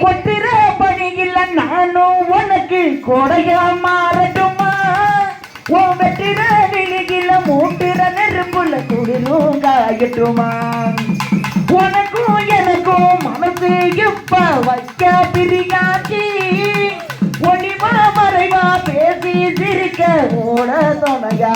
கொத்திர பணியில் நானும் உனக்கு கொடையா மாறட்டுமா? உன் வெட்டிர விழிகில மூட்டுற நெருப்புல குடிலும் காயட்டுமா? உனக்கும் எனக்கும் மனசு இப்ப வைக்க பிரியாச்சி? ஒளிவா மறைவா பேசி சிரிக்க ஓட துணையா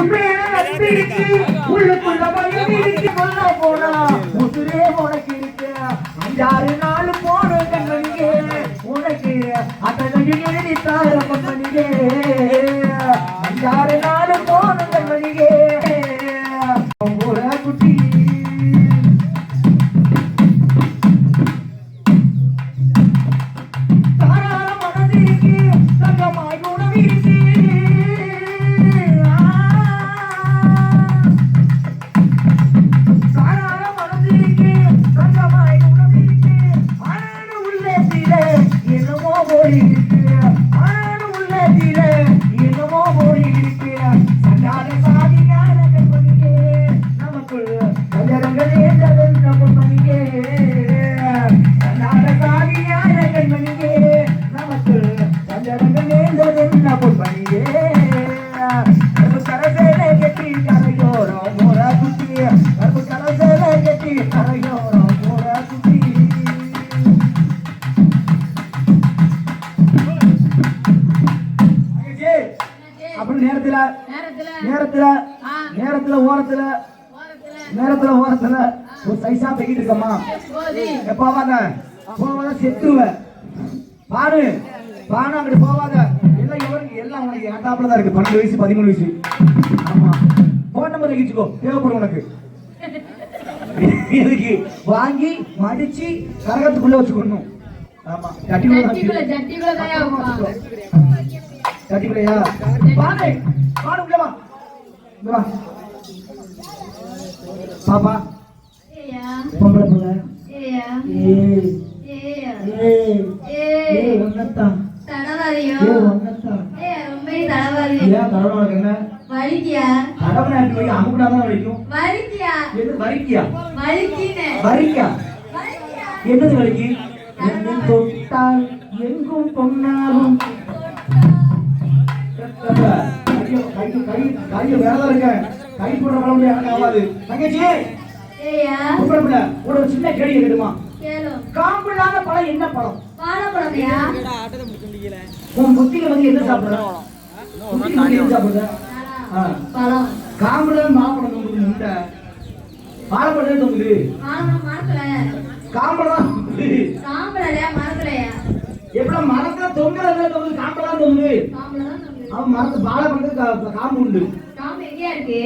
உண்மையான நம்பிக்கை வாங்க போவாத செத்துருவ. பாரு. பாரு அங்கிட்டு போவாத எல்லாம் இவருக்கு எல்லாம் உனக்கு ஏட்டாப்புல தான் இருக்கு. பன்னெண்டு வயசு பதிமூணு வயசு. ஆமா. போன் நம்பர் வச்சுக்கோ. தேவைப்படும் உனக்கு. எதுக்கு வாங்கி மடிச்சு கரகத்துக்குள்ள வச்சுக்கணும். ஆமா. தட்டிக்குள்ள தட்டிக்குள்ளையா? பாரு. பாரு உள்ள வா. பாப்பா. பொம்பளை பிள்ளை. வலிக்கியா கடவுள் நாட்டு வலிக்கும் வலிக்கியா எது வலிக்கியா வலிக்கினே வலிக்கியா என்னது வலிக்கு என்னை தொட்டால் எங்கும் பொன்னாகும் கையை கை கை வேலை இருக்க கை போடுற பழம் எனக்கு ஆகாது தங்கச்சி பிள்ளை ஒரு சின்ன கேள்வி கேட்டுமா? கேளு. காம்பு இல்லாத பழம் என்ன பழம்? வாழைப்பழமையா? உன் புத்தியில வந்து என்ன சாப்பிடுற? புத்தியில வந்து என்ன சாப்பிடுற. பழம். காம்புல மாப்பழம் வாழைப்பழம் தொங்குது காம்புலயா மரத்துலயா எப்படி மரத்துல தொங்குறதுல தொங்குது. காம்புல தான் தொங்குது. அவன் மரத்து வாழைப்பழத்துக்கு காம்பு உண்டு. காம்பு எங்கேயா இருக்கு?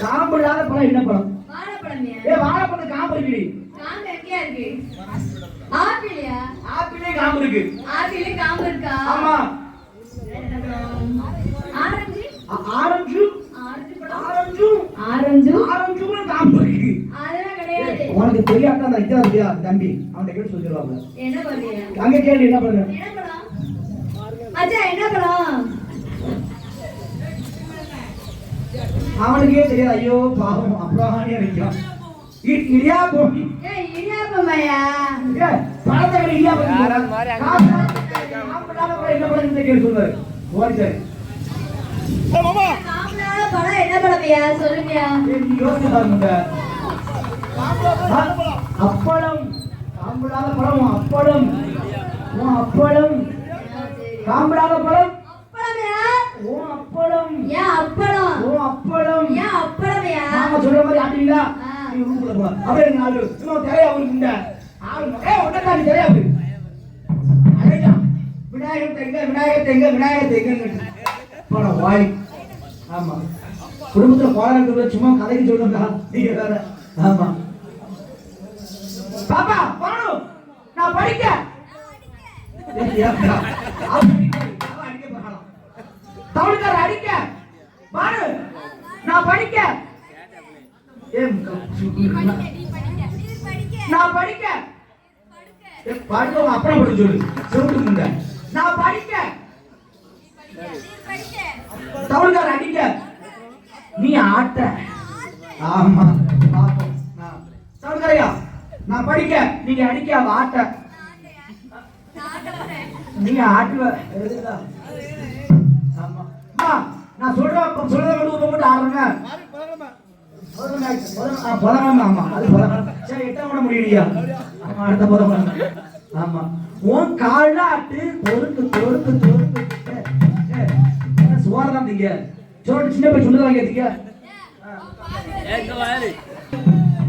காம்பு இல்லாத பழம் என்ன பழம்? ஏ வாழைப்பழம் காம்பு இருக்குடி. காம்பு எங்கேயா இருக்கு? ஆப்பிளியா? ஆப்பிளே காம்பு இருக்கு. ஆப்பிளே காம்பு இருக்கா? ஆமா. Orange? Orange. Orange orange. Orange? காம்பு இருக்கு. அதெல்லாம் கிடையாது. உனக்கு தெரியாத? அந்த இதா இருக்கியா தம்பி? அவன் கேட்டு சொல்லிடுவாங்க என்ன பண்றியா அங்க கேள்வி என்ன பண்ணு என்ன பழம்? அச்சா என்ன பழம் அவனுக்கே தெரியாது ஐயோ பாவம் அப்புறம் நிற்கிறான் இடியா போய் ஏய் இடியாப்பமையா ஏ, பழத்தை விட இடியா போய் யாராவது மாதிரி அங்க என்ன பண்ணுறது கேட்டு சொல்லுவாரு ஓடிச்சாரு ஏ மாமா காம்புலாத பழம் என்ன பழமையா சொல்லுங்கயா நீ யோசிச்சு பாருங்க ஆ, அப்பளம். காம்பிடாத பழம் அப்பளம். அப்பளம். காம்பிடாத பழம். அப்பளம். ஏன் அப்பளம் உன் அப்பளம். ஏன் அப்பளமையா? நாம சொல்ற மாதிரி ஆட்டீங்களா ஆ. நீ ரூம்ல போ அப்படியே நாலு சும்மா தெரிய அவருக்கு இந்த ஆளு ஏ உடனே தெரிய அவரு அழகா விநாயகர் தெங்க விநாயகர் தெங்க விநாயகர் தெங்க போன வாய் ஆமா. குடும்பத்துல கோளாறு சும்மா கதைக்கு சொல்லுங்க நீங்க வேற. ஆமா. பாப்பா பானு நான் படிக்க. தமிழ்கார அடிக்க. பானு நான் படிக்க. நான் படிக்க. படிக்க. அப்புறம் படிக்க சொல்லு. செவிட்டு முண்ட நான் படிக்க. தமிழ்கார அடிக்க. நீ ஆட்ட. ஆமா தமிழ்காரையா நான் படிக்க. நீங்க அடிக்க அவ ஆட்ட. நீங்க ஆட்டுவ? ஆமா. நான் சொல்றேன் அப்ப சொல்றத மட்டும் உங்க மட்டும் ஆடுறேங்க. ஆ, ஆமா அது புதன்கிழமை. சரி எட்டாம் கூட முடியலையா? ஆமா அடுத்த புதன்கிழமை. ஆமா. உன் கால்ல ஆட்டு பொறுத்து பொறுத்து பொறுத்து சுவாரம் தான் திங்க சோறு சின்ன போய் சுண்டு வாங்கி பாடு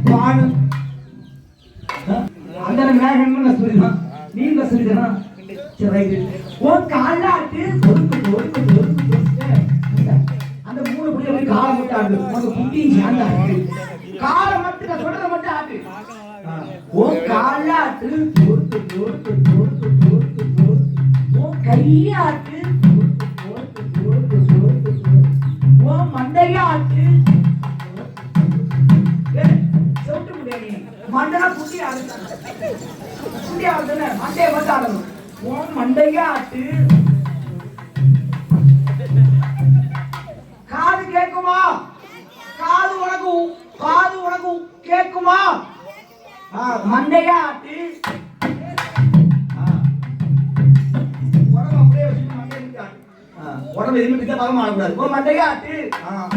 பானு அந்த விநாயகன் சொல்லிதான் நீங்க சொல்லிதான் சரி ரைட்டு. உன் கால்ல ஆட்டு பொறுத்து அந்த மூணு புள்ளி அப்படி காலை மட்டும் ஆடு உனக்கு புத்தி சேர்ந்து ஆடு காலை மட்டும் நான் சொல்றத மட்டும் ஆடு உன் காலாட்டு ஆட்டு பொறுத்து பொறுத்து பொறுத்து பொறுத்து பொறுத்து. உன் கையாட்டு பொறுத்து பொறுத்து பொறுத்து பொறுத்து உன் மண்டையாட்டு முடியாது மண்டனா ஆடுதுன்னு மண்டையை மட்டும் ஆடணும். உன் காது கேட்குமா? காது உனக்கு காது உனக்கு கேட்குமா? ஆ, மண்டையா ஆட்டி ஆ. உடம்பு அப்படியே வச்சுட்டு மண்டையை ஆ, உடம்பு எதுவுமே பித்த பக்கம் ஆடக்கூடாது. ஓ மண்டையா ஆட்டி ஆ, ஆ.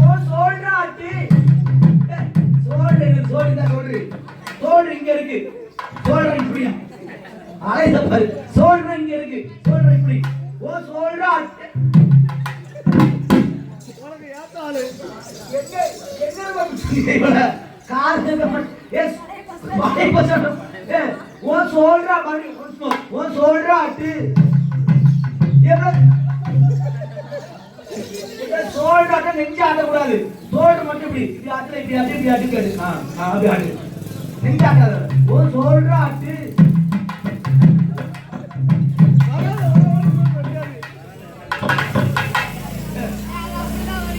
ஓ சோல்டர் ஆட்டு இருக்கு, சோல்டர் தான் சோல்டர். சோல்டர் இங்க இருக்கு. சோல்டர் இப்படியா? அலைத பாரு சோல்டர் இங்க இருக்கு. சோல்டர் இப்படி. ஓ சோல்டர் ஆட்டு எங்க எங்க வந்து கார் எஸ் வாய் பசங்க. ஏ ஓ சோல்டர் மணி ஓ சோல்டர் அட்டு. எவ்வளவு? சோல்டர் நெஞ்சு ஆடக்கூடாது சோல்டர் மட்டும் இப்படி. இப்படி ஆட்டு இப்படி ஆட்டு இப்படி ஆட்டு கேடு ஆ ஆ, அப்படி ஆட்டு. நெஞ்சு ஆட்டாத. ஓ சோல்டர் ஆட்டு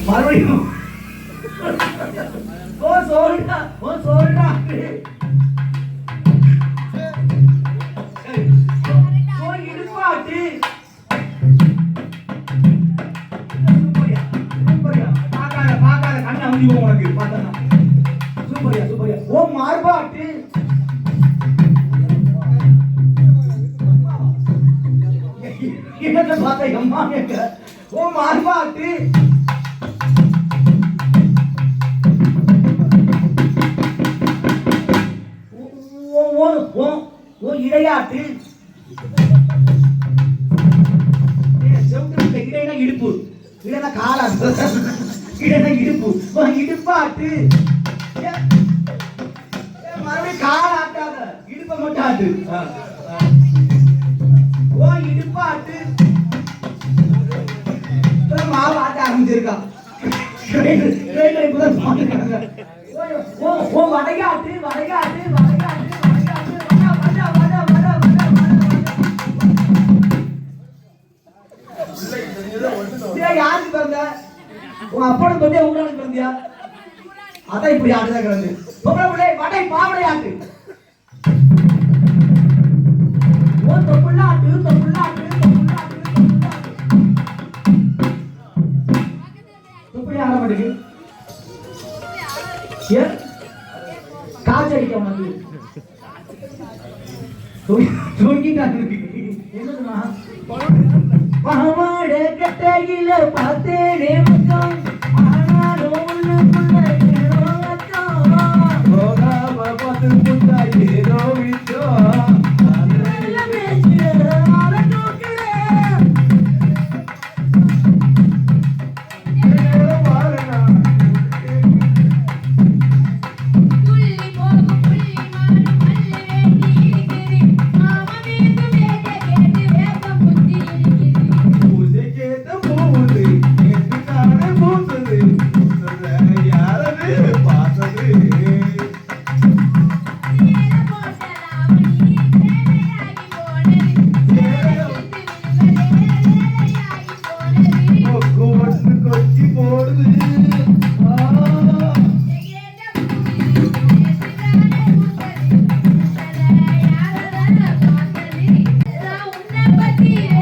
மறுபடியும். ஓ சோல்டர் ஓ சோல்டர் ஓ இடுப்பாட்டு சூப்பர்யா, சூப்பர்யா. கண்ணை அமுத்தி உனக்கு, பார்த்தேன்னா. சூப்பர்யா, ஓ என்னத்தை பார்த்த எம்மா கேட்க? ஓ மார்பாட்டி வடா யாருக்கு பிறந்த? உங்க அப்பனுக்கு பத்தியா உங்களுக்கு பிறந்தியா? அதான் இப்படி ஆடுதான் கிடந்து பொம்பளை பிள்ளை வடை பாவடை ஆட்டு. ஓ தொப்புள்ள ஆட்டு தொப்புள்ள ஆட்டு தொப்புள்ள ஆட்டு தொப்புள்ள ஆட மாட்டேங்குது. ஏன் தூங்கிட்டாங்க. என்னதுமா கட்டையில பார்த்தேனே மச்சான் Yeah.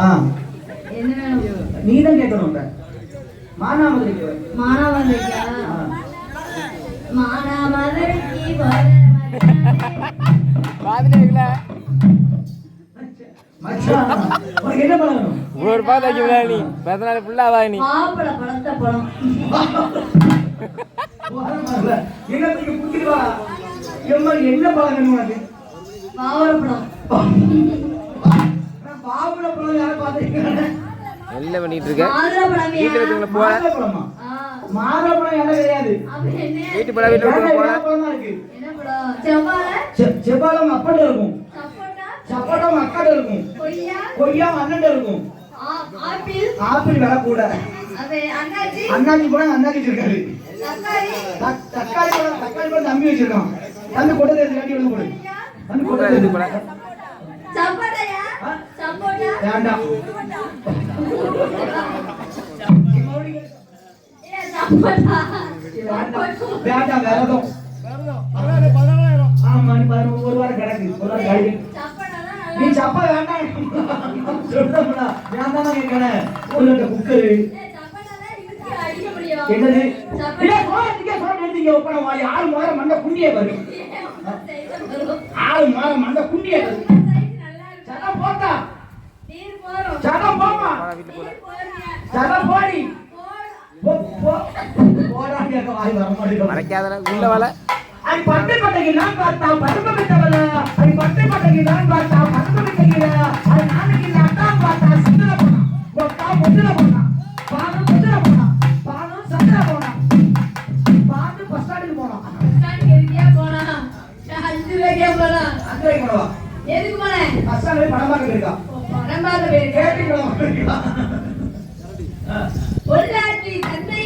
ஆ. நீ தான் கேட்கணும் மானாமதுரைக்கு மானாமதுரைக்கா ஒரு பதினாலு புள்ளாவா நீ. மாப்பிள பழம். என்ன பழகணும் பாவல பழம் யாரை பார்த்துருக்கேன் என்ன பண்ணிட்டு இருக்க? வீட்டுல என்ன கிடையாது. வீட்டு என்ன பழம் செவ்வாழை? இருக்கும். சப்போட்டா? இருக்கும். கொய்யா? கொய்யா அண்ணன் இருக்கும். ஆ- ஆப்பிள்? ஆப்பிள் விலை கூட. அது அண்ணாச்சி அண்ணாச்சி போனா அண்ணாச்சி வச்சிருக்காரு. தக்காளி? தக்- தக்காளி பழம் தக்காளி பழம் தம்பி வச்சிருக்கான். கொட்டை வந்து கொட்டை இது தேர்ந்து போல. சப்போட்டாயா ஆ? சப்போட்டா வேண்டாம் வேண்டாம் வேண்டாம் ஆமா நீ பாரு ஒரு வாரம் கிடக்கு ஒரு வாரம் கழிவு. நீ சப்பா வேண்டாம். சொல்றோம்ல வேண்டாம் கேட்கறேன் ஒரு குக்கரு என்னது? இல்ல எடுத்தீங்க ஒப்பன ஆறு மாற மண்ட குண்டியே பாரு. ஆறு மாற மண்ட குண்டியே பாரு. போட்டா சடம் போமா சடம் போடி போ போ போடா கேட்க வாய் வர மாட்டேங்குது மறைக்காதல உள்ள வல அது பட்டு பட்டைக்கு நான் பார்த்தா பருப்பு விட்டவள அது பட்டு பட்டைக்கு நான் பார்த்தா பருப்பு விட்டகிற அது நாளைக்கு இந்த அக்கா பார்த்தா சிந்துல போனா. ஒக்கா முதுல போனா. பானு. முதுல போனா. பானு. சந்திர போனா? பானு பஸ் ஸ்டாண்டுக்கு போனான் அங்கே போனவா எதுக்கு போனேன் பஸ் ஸ்டாண்டு படம் பார்க்க படம் போயிருக்கா பொள்ளாச்சி சந்தையில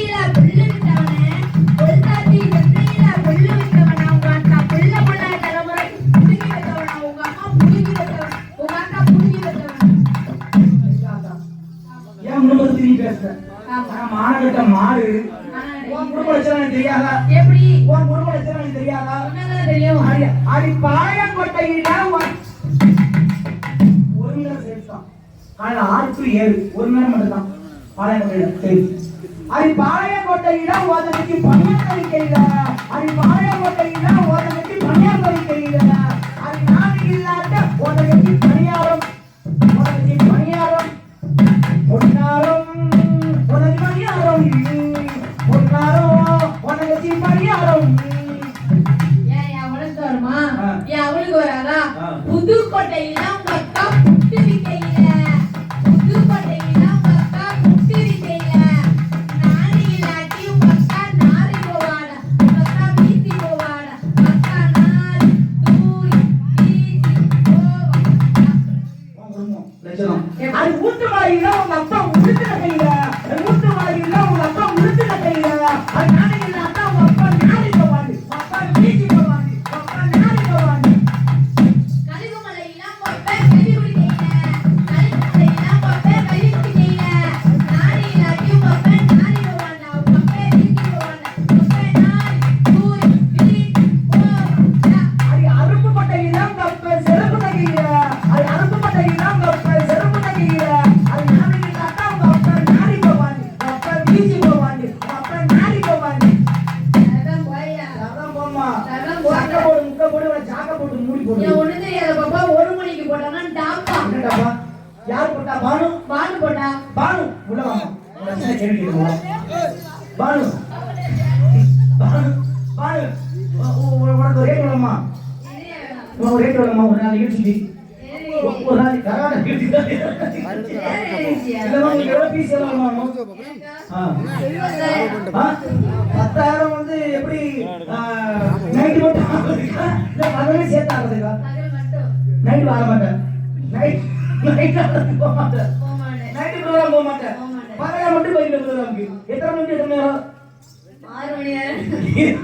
பாளையங்கோட்டையில ஒருத்தனுக்கு பணியார் வைக்கையில அடி பாளையங்கோட்டையில ஒருத்தனுக்கு பணியார் வைக்கையில அது நான் இல்லாத ஒருத்தனுக்கு பணியாரம். ஒருத்தனுக்கு பணியாரம். பொன்னாரம் உனக்கு பணியாரம். பொன்னாரம் உனக்கு பணியாரம். ஏன் அவளுக்கு வருமா. என் அவளுக்கு வராதா. புதுக்கோட்டையில பத்தாயிரம் வந்து எப்படி நைட் மட்டும் ஆகுதுக்கா? இல்ல பகலே சேர்த்து ஆகுதுக்கா நைட்டு வர மாட்டேன் நைட் நைட் போக மாட்டேன் நைட் ப்ரோக்ராம் போக மாட்டேன் பகல மட்டும் போயிட்டு எத்தனை மணிக்கு எத்தனை நேரம் ஆறு மணி நேரம்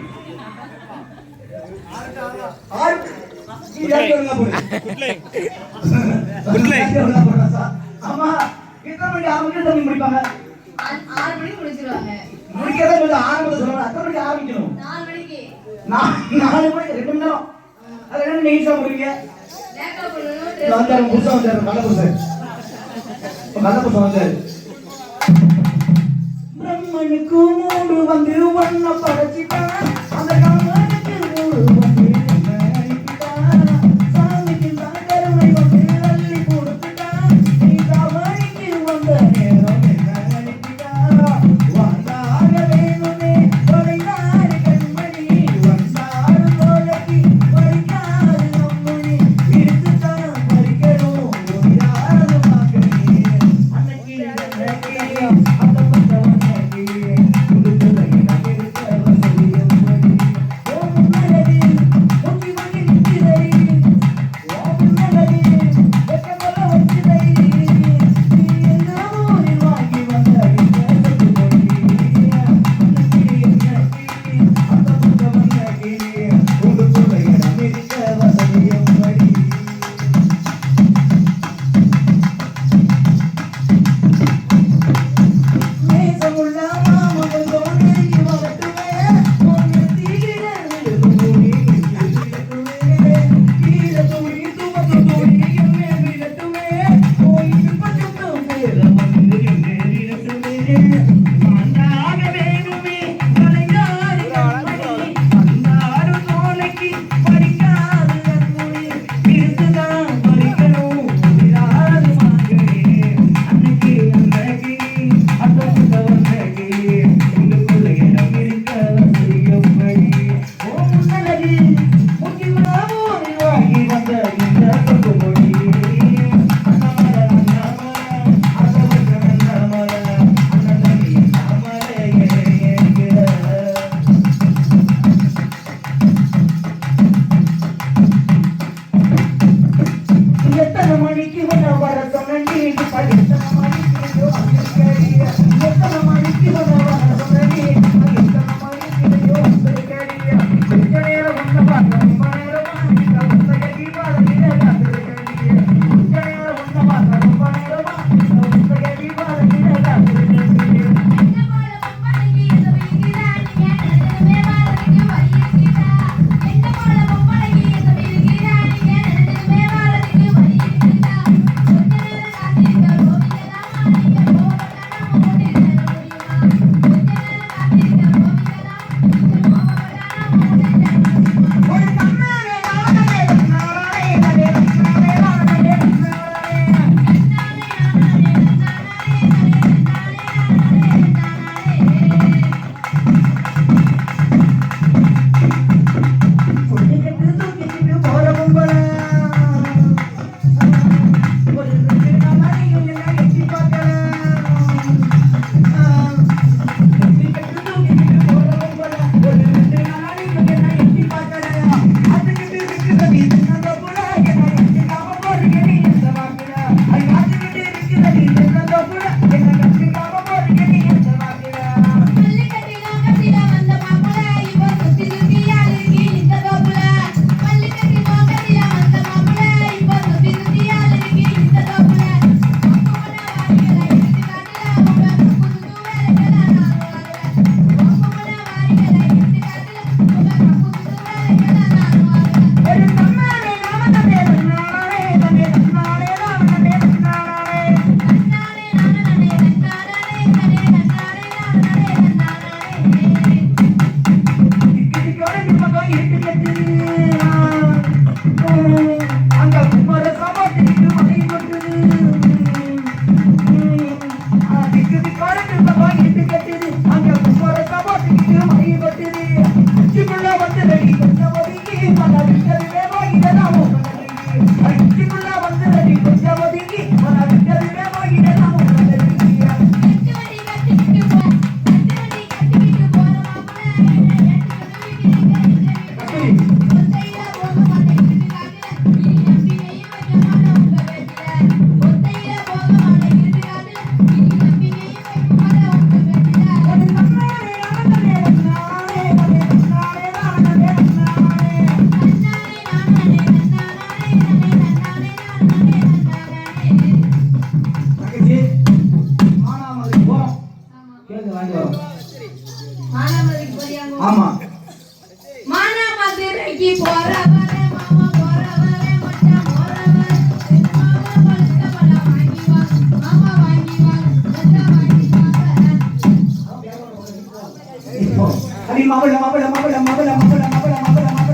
ஆறு ஆமா எத்தனை மணிக்கு ஆறு மணிக்கு முடிப்பாங்க? ஆறு மணிக்கு முடிச்சிருவாங்க. முடிக்கிறதே கொஞ்சம் ஆரம்பத்தில் சொல்லணும் அத்தனை மணிக்கு ஆரம்பிக்கணும். நாலு மணிக்கு. நான் நாலு மணிக்கு ரெண்டு மணி நேரம். அது என்ன நீச்சா முடிங்க வந்தாரு புதுசா வந்தாரு கள்ள புதுசு. கள்ள புதுசு வந்தாரு பிரம்மன் காமனுக்கு மூடு வந்து ஒன்ன படைச்சிட்டான். அடி மகள மகள மகள மகள மகள மகள மகள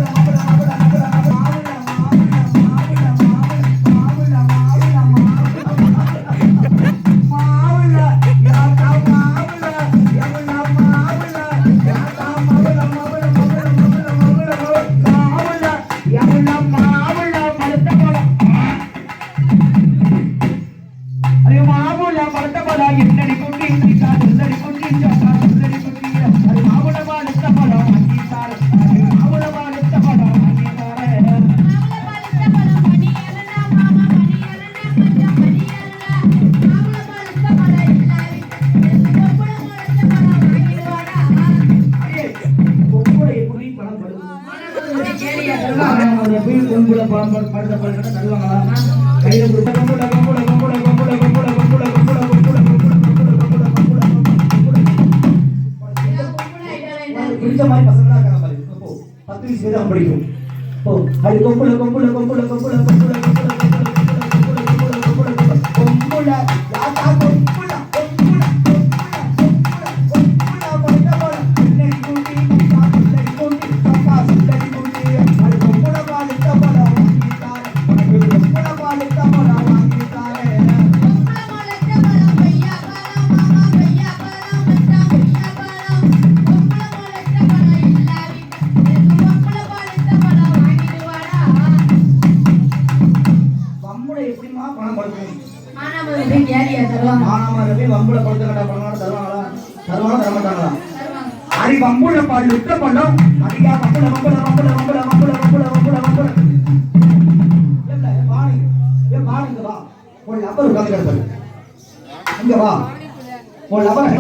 எப்படி கொம்புல படம் படுத்த படுத்த தருவாங்களா கையில கொடுத்த கொம்புல கொம்புல கொம்புல மாதிரி பசங்களா இருக்காங்க பாரு பத்து வயசு தான் படிக்கும் அது கொம்புல கொம்புல கொம்புல கொம்புல கொம்புல கொம்புல மானாம வம்புல கொடுத்த கட்ட பணம் தருவாங்களா? தருவாங்க தர மாட்டாங்களா? அடி வம்புல பாடி விட்ட பண்ணோம் அதிகா வம்புல வம்புல வம்புல வம்புல வம்புல வம்புல வம்புல வம்புல. ஏப்ல, பாணி ஏ பாணி இங்க வா. ஒரு நபர் உட்கார்ந்து இங்க வா. ஒரு நபர்